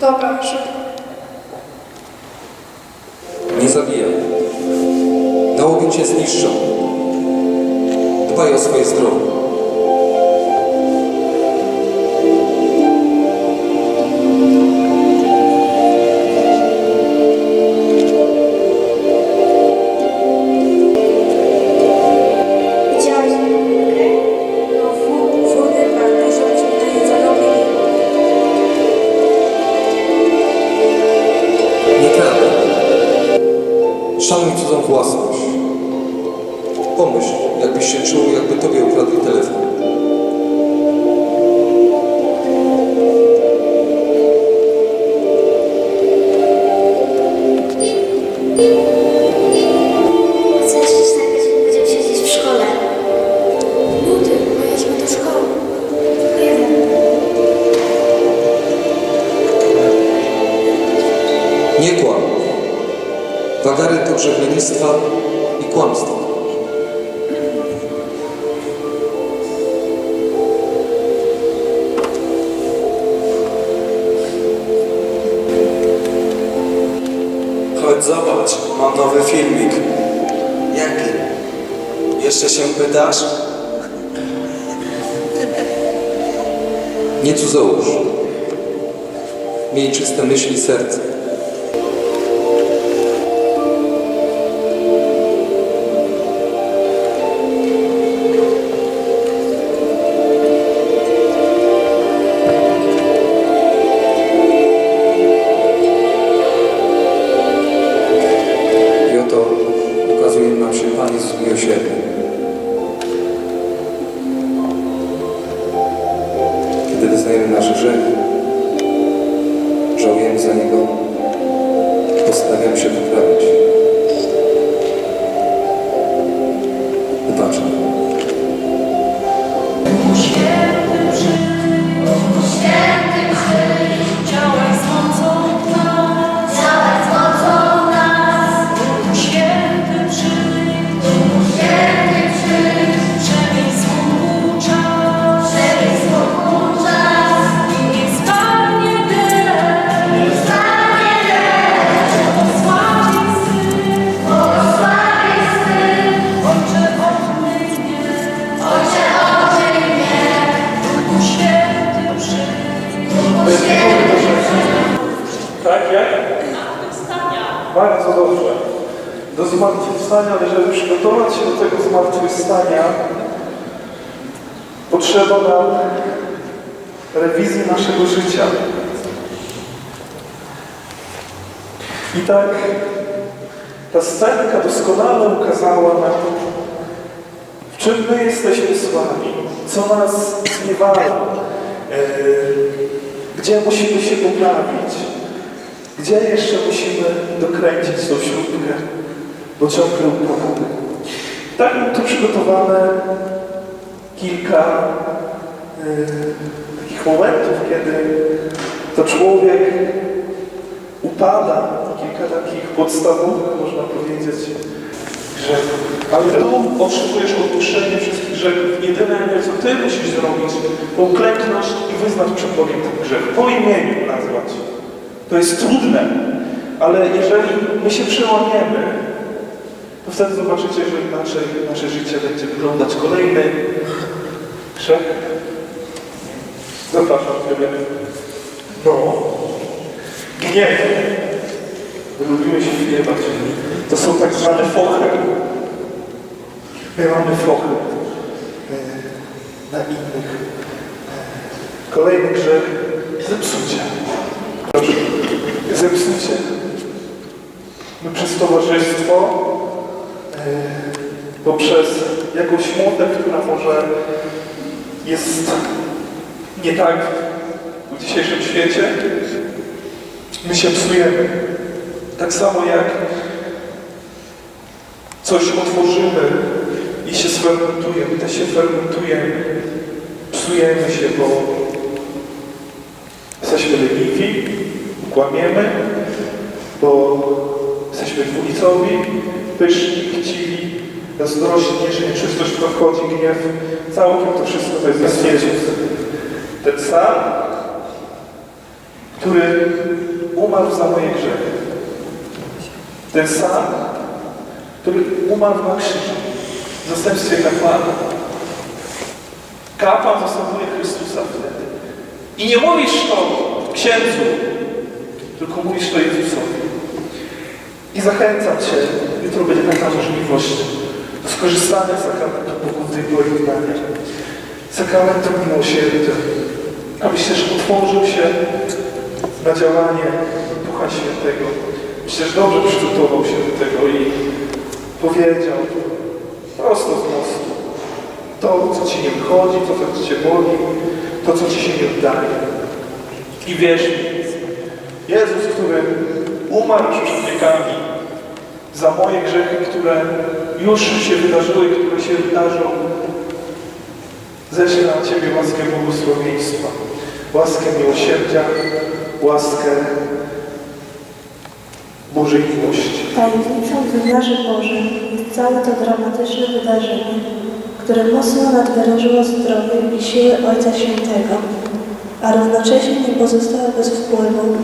Dobra, szybko. Nie zabijaj. Nałogi cię zniszczą. Dbaj o swoje zdrowie. Jeszcze się pytasz? Nie cudzołóż. Miej czyste myśli serce. Tak, jak? Bardzo dobrze. Do zmartwychwstania, ale żeby przygotować się do tego zmartwychwstania, potrzeba nam rewizji naszego życia. I tak ta scenka doskonale ukazała nam, w czym my jesteśmy słabi, co nas zmiewało, yy, gdzie musimy się poprawić, gdzie jeszcze musimy dokręcić tą śrubkę, bo ciągle upadamy. Tak mam tu przygotowane kilka yy, takich momentów, kiedy to człowiek upada, kilka takich podstawowych, można powiedzieć, grzechów. Ale tu otrzymujesz odpuszczenie wszystkich grzechów. Jedyne, co Ty musisz zrobić, to uklęknąć i wyznać przed Bogiem ten grzech. Po imieniu nazwać. To jest trudne, ale jeżeli my się przełamiemy, to wtedy zobaczycie, że inaczej nasze życie będzie wyglądać. Kolejny grzech. Zapraszam Ciebie. No. Gniew. My lubimy się gniewać. To są tak zwane fochy. My mamy fochy e, na innych. E, Kolejny grzech. Zepsucie. Proszę. Zepsucie. My przez towarzystwo, e, poprzez jakąś modę, która może jest nie tak w dzisiejszym świecie, my się psujemy. Tak samo jak coś otworzymy i się sfermentuje, my też się fermentujemy. psujemy się, bo jesteśmy leniwi, kłamiemy, bo jesteśmy dwulicowi, pyszni, chciwi, zazdrośni, że nieczystość podchodzi, gniew. Całkiem to wszystko to jest Jezus. Ten sam, który umarł za moje grzechy. Ten sam, który umarł na krzyżu w zastępstwie kapłana. Kapłan zastępuje Chrystusa wtedy. I nie mówisz to księdzu, tylko mówisz to Jezusowi. I zachęcam Cię, jutro będzie taka możliwość do skorzystania z sakramentu pokuty i pojednania. Sakramentem miłosierdzia. Abyś też otworzył się na działanie Ducha Świętego. Myślę, że dobrze przygotował się do tego i powiedział prosto z mostu to, co Ci nie wychodzi, to, co Cię boli, to, co Ci się nie udaje. I wierz mi, Jezus, który umarł przed wiekami za moje grzechy, które już się wydarzyły, które się wydarzą, ześle na Ciebie łaskę błogosławieństwa, łaskę miłosierdzia, łaskę Bożej miłości. Tajemnicą wymiarze Bożym jest całe to dramatyczne wydarzenie, które mocno nadwyrężyło zdrowie i siłę Ojca Świętego, a równocześnie nie pozostało bez wpływu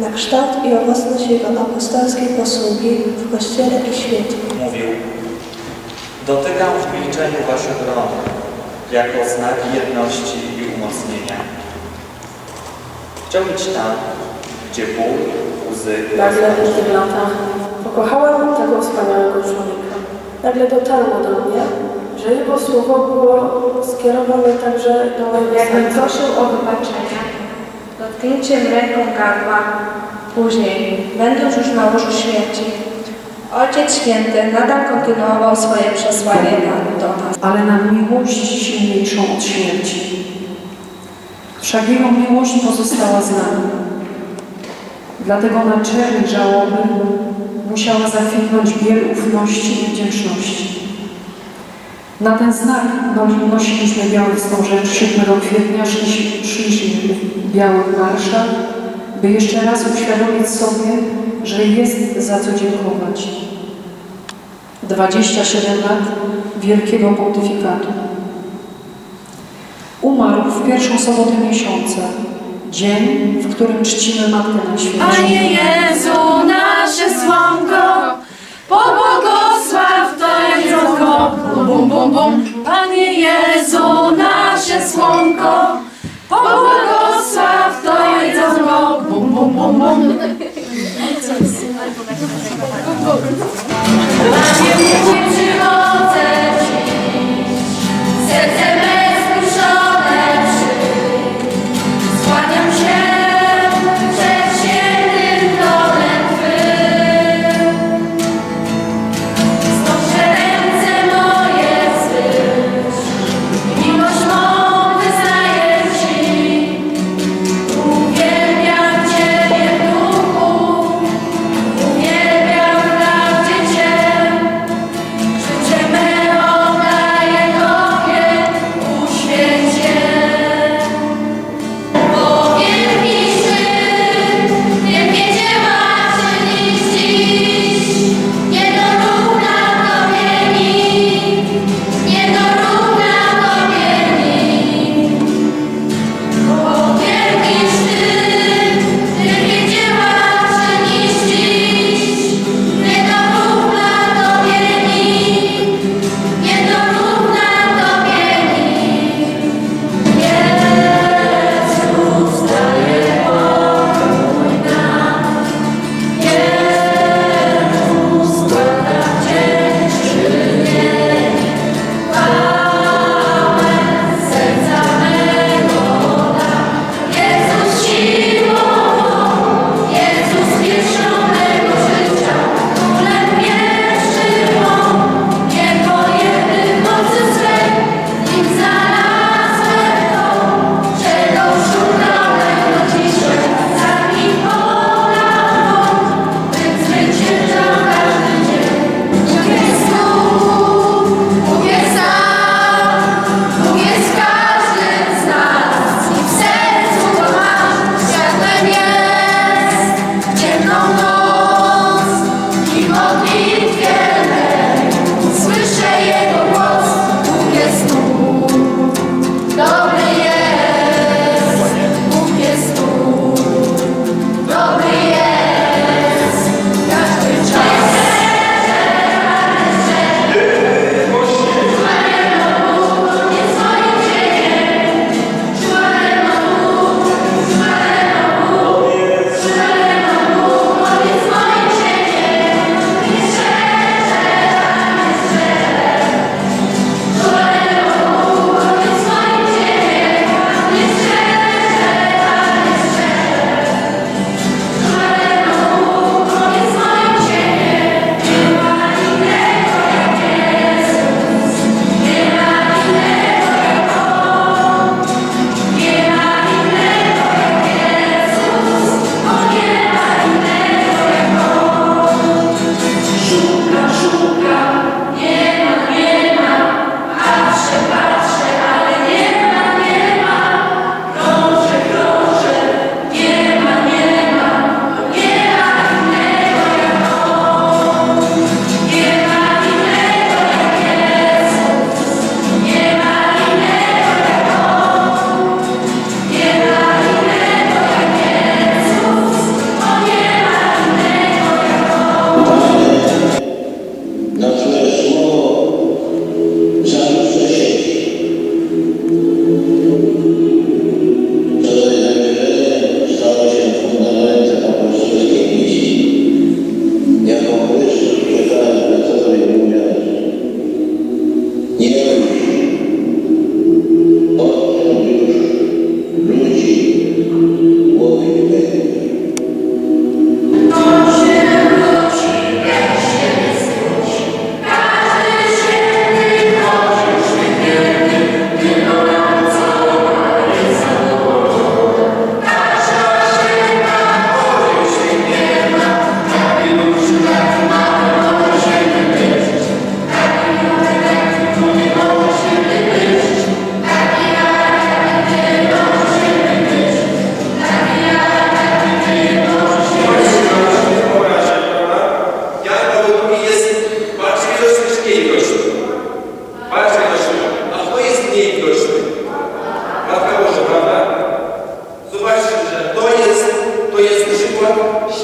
na kształt i owocność Jego apostolskiej posługi w Kościele i świecie. mówił Dotykam w milczeniu waszych rąk jako znak jedności i umocnienia. Chciał iść tam, gdzie ból, łzy, Nagle po tych latach pokochałam tego wspaniałego człowieka. Nagle dotarło do mnie, że jego słowo było skierowane także do serca. prosił o wybaczenie, dotknięciem ręką gardła, później, będąc już na łożu śmierci, Ojciec Święty nadal kontynuował swoje przesłanie do nas. ale na miłość silniejszą od śmierci. Wszak Jego miłość pozostała z nami. Dlatego na czerni żałoby musiała zakwitnąć biel ufności i wdzięczności. Na ten znak no- nosiliśmy biały wstążek 7 kwietnia, szli- szliśmy w białych marszach, by jeszcze raz uświadomić sobie, że jest za co dziękować. 27 lat wielkiego pontyfikatu. Umarł w pierwszą sobotę miesiąca, dzień, w którym czcimy Matkę Najświętszą. Panie Jezu, nasze słonko, pobłogosław. Bum, bum. Panie Jezu, nasze słonko, pobłogosław to jedzonko. Bum, bum, bum, bum. Panie, nie przychodzę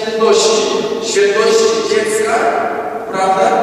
świętości, świętości dziecka, prawda?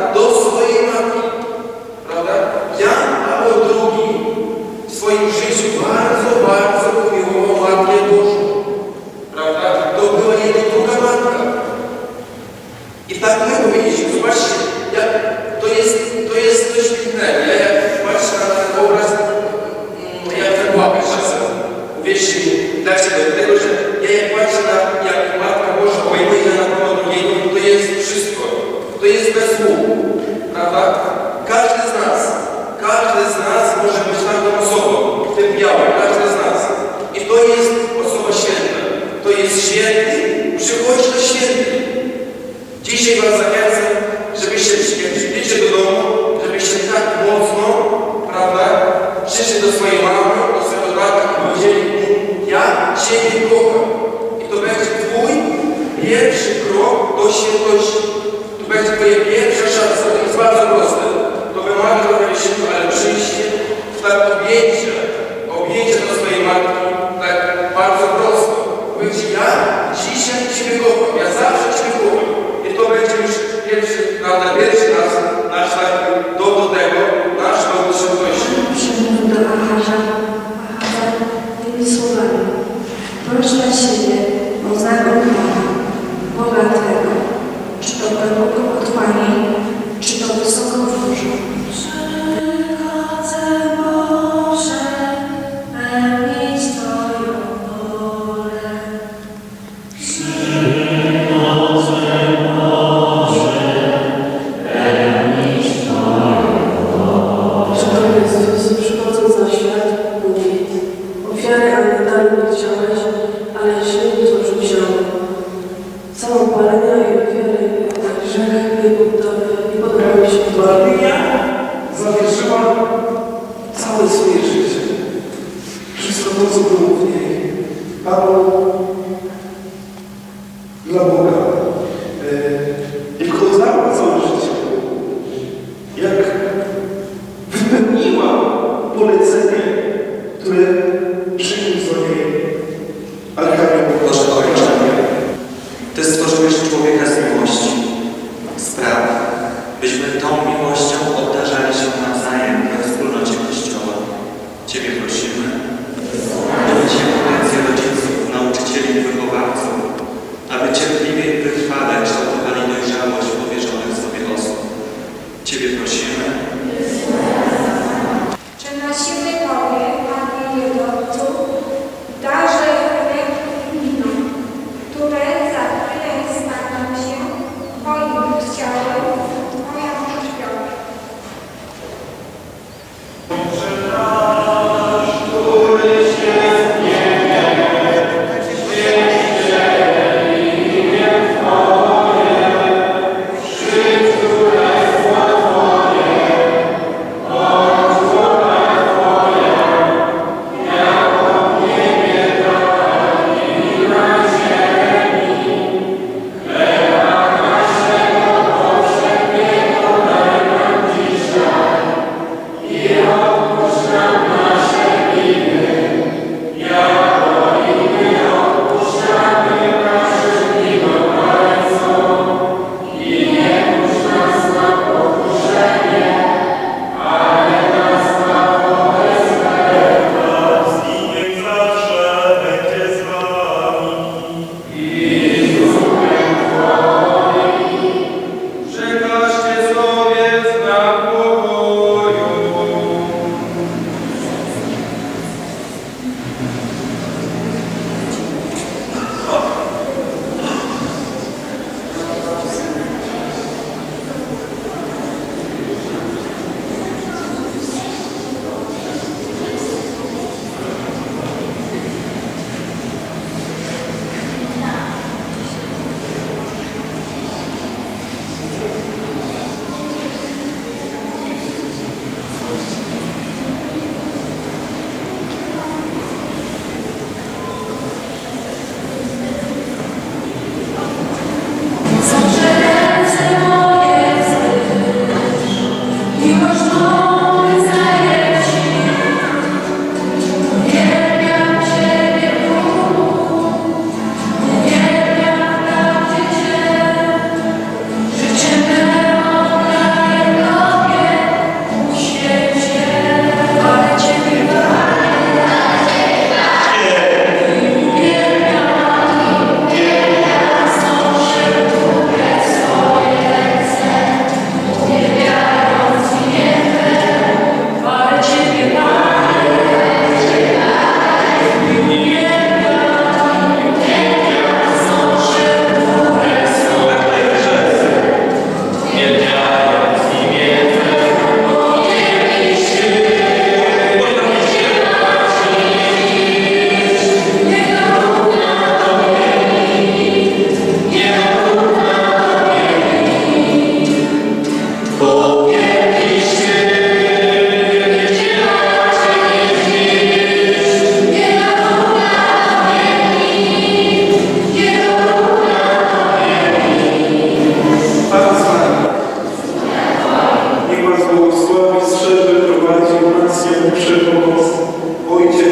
upalenia i wiary na grzech i podoba mi się Maria zawierzyła całe swoje życie. Wszystko to, co było w niej. Paweł Дякуючи